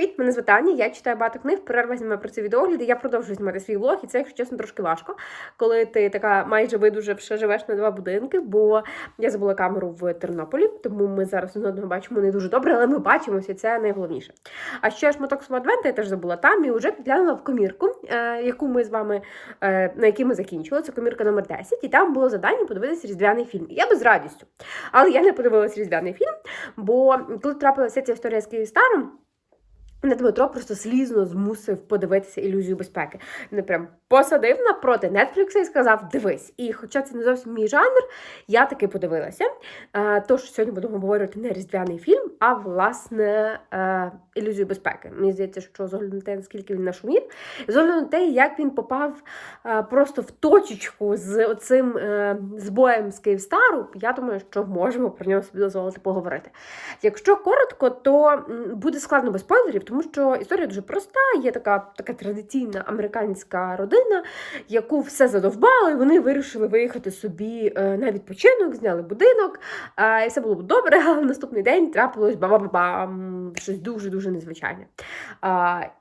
привіт! Мене звати Аня, я читаю багато книг, перерва знімаю про це відеогляди. Я продовжую знімати свій влог, і це, якщо чесно, трошки важко, коли ти така майже видужавши живеш на два будинки, бо я забула камеру в Тернополі, тому ми зараз одного бачимо не дуже добре, але ми бачимося, це найголовніше. А ще шматок свого адвента я теж забула там і вже підглянула в комірку, е, яку ми з вами е, на якій ми закінчили. Це комірка номер 10, і там було завдання подивитися різдвяний фільм. Я би з радістю. Але я не подивилася різдвяний фільм, бо коли трапилася ця історія з Київстаром, мене Дмитро просто слізно змусив подивитися ілюзію безпеки. Він прям посадив напроти Netflix і сказав: дивись. І хоча це не зовсім мій жанр, я таки подивилася. Тож сьогодні будемо говорити не різдвяний фільм, а власне е, ілюзію безпеки. Мені здається, що з огляду на те, наскільки він нашумів, з огляду на те, як він попав просто в точечку з оцим е, збоєм з Київстару, я думаю, що можемо про нього собі дозволити поговорити. Якщо коротко, то буде складно без спойлерів, тому що історія дуже проста. Є така, така традиційна американська родина, яку все задовбали. Вони вирішили виїхати собі е, на відпочинок, зняли будинок, е, і все було б добре. Але в наступний день трапилось ба-ба-ба-бам, щось дуже дуже незвичайне.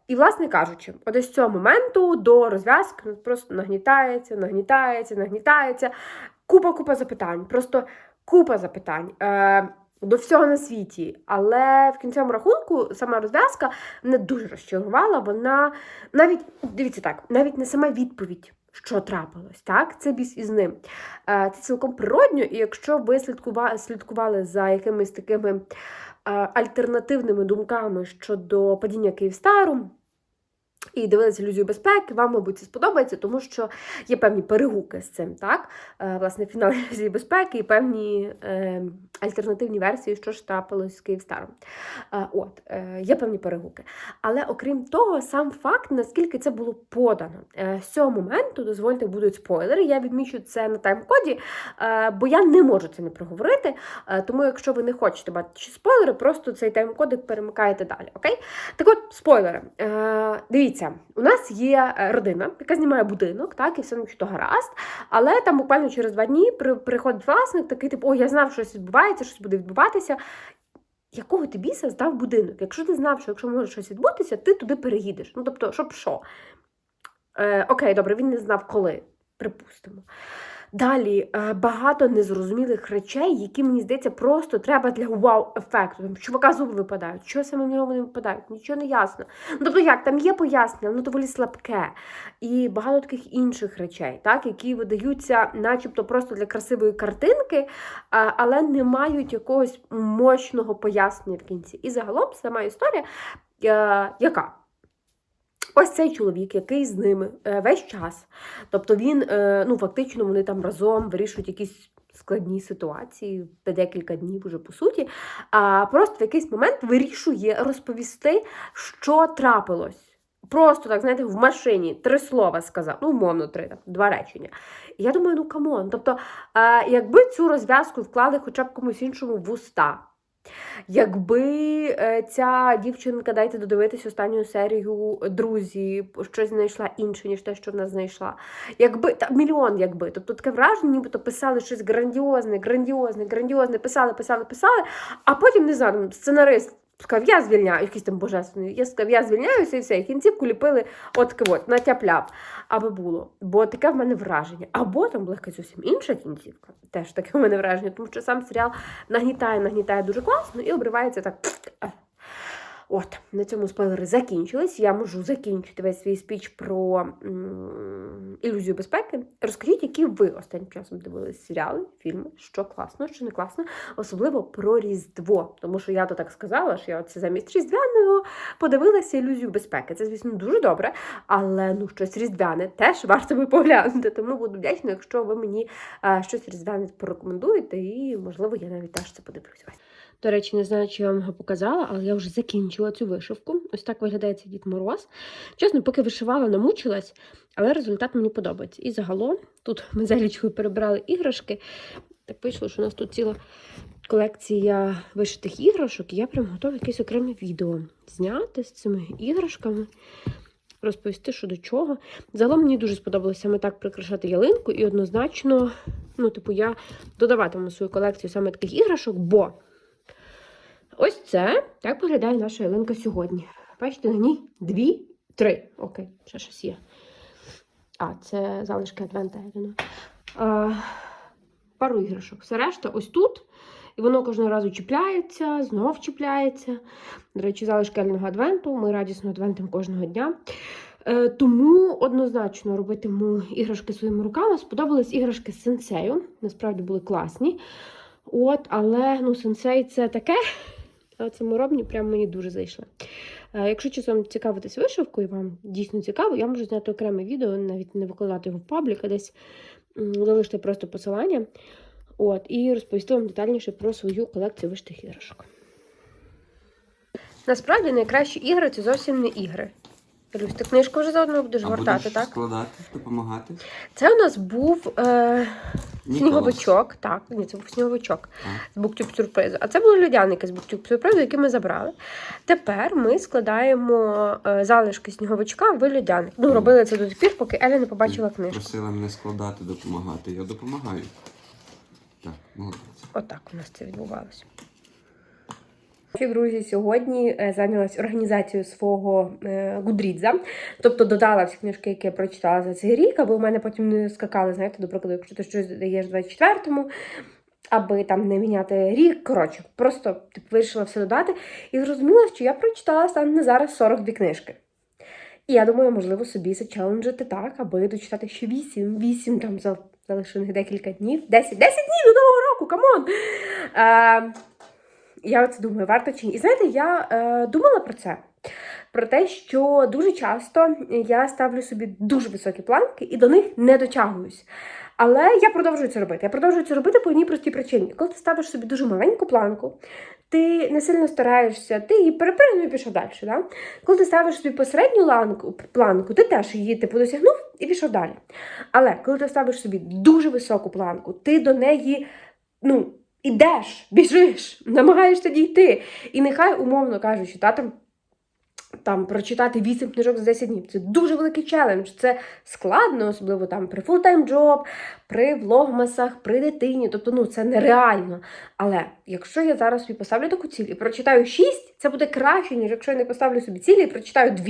І, власне кажучи, от із цього моменту до розв'язки ну, просто нагнітається, нагнітається, нагнітається. Купа купа запитань. Просто купа запитань. Е, до всього на світі, але в кінцевому рахунку сама розв'язка не дуже розчарувала. Вона навіть дивіться так, навіть не сама відповідь, що трапилось, так це біс із ним. Е, Це цілком природньо, і якщо ви слідкували, слідкували за якимись такими е, альтернативними думками щодо падіння Київстару. І дивилися ілюзію безпеки, вам, мабуть, це сподобається, тому що є певні перегуки з цим, так? Е, власне, фінал ілюзії безпеки і певні е, альтернативні версії, що ж трапилось з Київстаром. Е, от, е, є певні перегуки. Але окрім того, сам факт, наскільки це було подано. Е, з цього моменту, дозвольте, будуть спойлери. Я відмічу це на тайм-коді, бо я не можу це не проговорити. Тому, якщо ви не хочете бачити спойлери, просто цей тайм-кодик перемикаєте далі. Окей? Так от, спойлери. Дивіться, у нас є родина, яка знімає будинок, так, і все начебто гаразд. Але там буквально через два дні приходить власник, такий типу, о, я знав, що щось відбувається, щось буде відбуватися. Якого ти біса здав будинок? Якщо ти знав, що якщо може щось відбутися, ти туди переїдеш. Ну тобто, щоб що? Е, окей, добре, він не знав коли, припустимо. Далі е, багато незрозумілих речей, які мені здається, просто треба для вау-ефекту. Чувака зуби випадають, що саме в нього вони випадають, нічого не ясно. Ну, тобто як, там є пояснення, ну доволі слабке. І багато таких інших речей, так, які видаються, начебто, просто для красивої картинки, але не мають якогось мощного пояснення в кінці. І загалом сама історія, е, яка? Ось цей чоловік, який з ними е, весь час. Тобто він, е, ну фактично, вони там разом вирішують якісь складні ситуації та декілька днів уже по суті. А просто в якийсь момент вирішує розповісти, що трапилось. Просто так, знаєте, в машині три слова сказав, ну, умовно, три, два речення. І я думаю, ну камон. Тобто, е, якби цю розв'язку вклали хоча б комусь іншому в уста. Якби е, ця дівчинка, дайте додивитись останню серію друзі, щось знайшла інше, ніж те, що вона знайшла. Якби та мільйон, якби. Тобто таке враження, нібито писали щось грандіозне, грандіозне, грандіозне, писали, писали, писали, а потім не знаю, сценарист. Сказав, я звільняю, якийсь там божественний. Я сказав, я звільняюся і все. І кінцівку ліпили от таке от, натяпляв, аби було. Бо таке в мене враження. Або там була зовсім інша кінцівка. Теж таке в мене враження, тому що сам серіал нагнітає, нагнітає дуже класно і обривається так. От, на цьому спойлери закінчились. Я можу закінчити весь свій спіч про м, ілюзію безпеки. Розкажіть, які ви останнім часом дивились серіали, фільми, що класно, що не класно, особливо про Різдво. Тому що я то так сказала, що я оце замість Різдвяного подивилася ілюзію безпеки. Це, звісно, дуже добре, але ну щось різдвяне теж варто би поглянути. Тому буду вдячна, якщо ви мені е, щось різдвяне порекомендуєте, і можливо я навіть теж це подивлюся. До речі, не знаю, чи я вам його показала, але я вже закінчила цю вишивку. Ось так виглядає цей Дід Мороз. Чесно, поки вишивала, намучилась, але результат мені подобається. І загалом тут ми з Елічкою перебирали іграшки. Так вийшло, що у нас тут ціла колекція вишитих іграшок, і я прям готова якесь окреме відео зняти з цими іграшками. Розповісти, що до чого. Загалом мені дуже сподобалося саме так прикрашати ялинку, і однозначно, ну, типу, я додаватиму свою колекцію саме таких іграшок, бо Ось це так виглядає наша ялинка сьогодні. Бачите, ні? Дві, три. Окей, ще щось є. А, це залишки адвента. А, пару іграшок. Все решта ось тут. І воно кожного разу чіпляється, знов чіпляється. До речі, залишки Ельного адвенту. Ми радісно адвентимо кожного дня. Е, тому однозначно робитиму іграшки своїми руками. Сподобались іграшки з сенсею. Насправді були класні. От, але ну, сенсей це таке. А саморобні прям мені дуже зайшли. Е, Якщо часом цікавитись вишивкою, вам дійсно цікаво, я можу зняти окреме відео, навіть не викладати його в паблік, а десь залишити просто посилання. От, і розповісти вам детальніше про свою колекцію вишитих іграшок. Насправді найкращі ігри це зовсім не ігри. Люсь, ти книжку вже заодно будеш А гортати, будеш так? складати, допомагати? Це у нас був е, сніговичок. Так, ні, це був сніговичок Так. з буктюб сюрпризу. А це були льодяники з буктюб сюрпризу, які ми забрали. Тепер ми складаємо е, залишки сніговичка в льодяник. Ну, робили це до тих пір, поки Еля не побачила книжку. Просила мене складати, допомагати. Я допомагаю. Так, молодець. Отак у нас це відбувалося. Друзі, сьогодні е, зайнялась організацією свого е, Гудрідза. Тобто додала всі книжки, які я прочитала за цей рік, аби у мене потім не скакали, знаєте, до прикладу, якщо ти щось даєш в 24-му, аби там не міняти рік. Коротше, просто типу, вирішила все додати. І зрозуміла, що я прочитала станом на зараз 42 книжки. І я думаю, можливо, собі зачаленджити так, аби дочитати ще 8, 8 там за залишених декілька днів. 10, 10 днів до Нового року, камон! Е, я оце думаю, варто чи ні. І знаєте, я е, думала про це. Про те, що дуже часто я ставлю собі дуже високі планки і до них не дотягуюсь. Але я продовжую це робити. Я продовжую це робити по одній простій причині. Коли ти ставиш собі дуже маленьку планку, ти не сильно стараєшся, ти її перепригнув і пішов далі. Да? Коли ти ставиш собі посередню ланку, планку, ти теж її типу, досягнув і пішов далі. Але коли ти ставиш собі дуже високу планку, ти до неї ну, ідеш, біжиш, намагаєшся дійти. І нехай, умовно кажучи, та, там, там прочитати 8 книжок за 10 днів. Це дуже великий челендж. Це складно, особливо там при фултайм джоб, при влогмасах, при дитині. Тобто, ну це нереально. Але якщо я зараз собі поставлю таку ціль і прочитаю 6, це буде краще, ніж якщо я не поставлю собі цілі і прочитаю 2.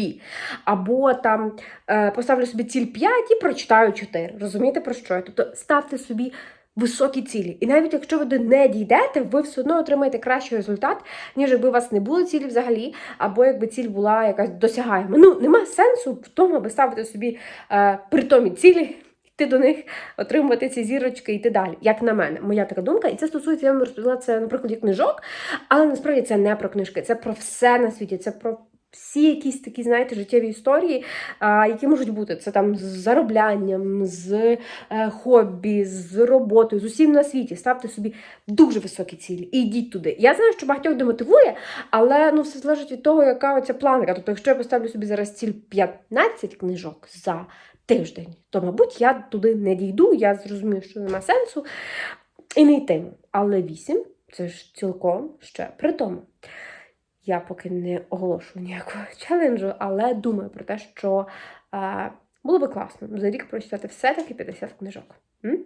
Або там е, поставлю собі ціль 5 і прочитаю 4. Розумієте про що? я? Тобто ставте собі. Високі цілі. І навіть якщо ви до не дійдете, ви все одно отримаєте кращий результат, ніж якби у вас не було цілі взагалі, або якби ціль була якась досягаєма. Ну, нема сенсу в тому, аби ставити собі е, притомі цілі, йти до них, отримувати ці зірочки і йти далі. Як на мене, моя така думка. І це стосується, я вам розповіла це, наприклад, як книжок, але насправді це не про книжки, це про все на світі, це про. Всі якісь такі, знаєте, життєві історії, які можуть бути це там з зароблянням, з е, хобі, з роботою, з усім на світі. Ставте собі дуже високі цілі і йдіть туди. Я знаю, що багатьох демотивує, але ну все залежить від того, яка оця планка. Тобто, якщо я поставлю собі зараз ціль 15 книжок за тиждень, то мабуть я туди не дійду. Я зрозумію, що нема сенсу і не йтиму. Але 8 це ж цілком ще при тому. Я поки не оголошую ніякого челенджу, але думаю про те, що е, було би класно за рік прочитати все-таки 50 книжок. М?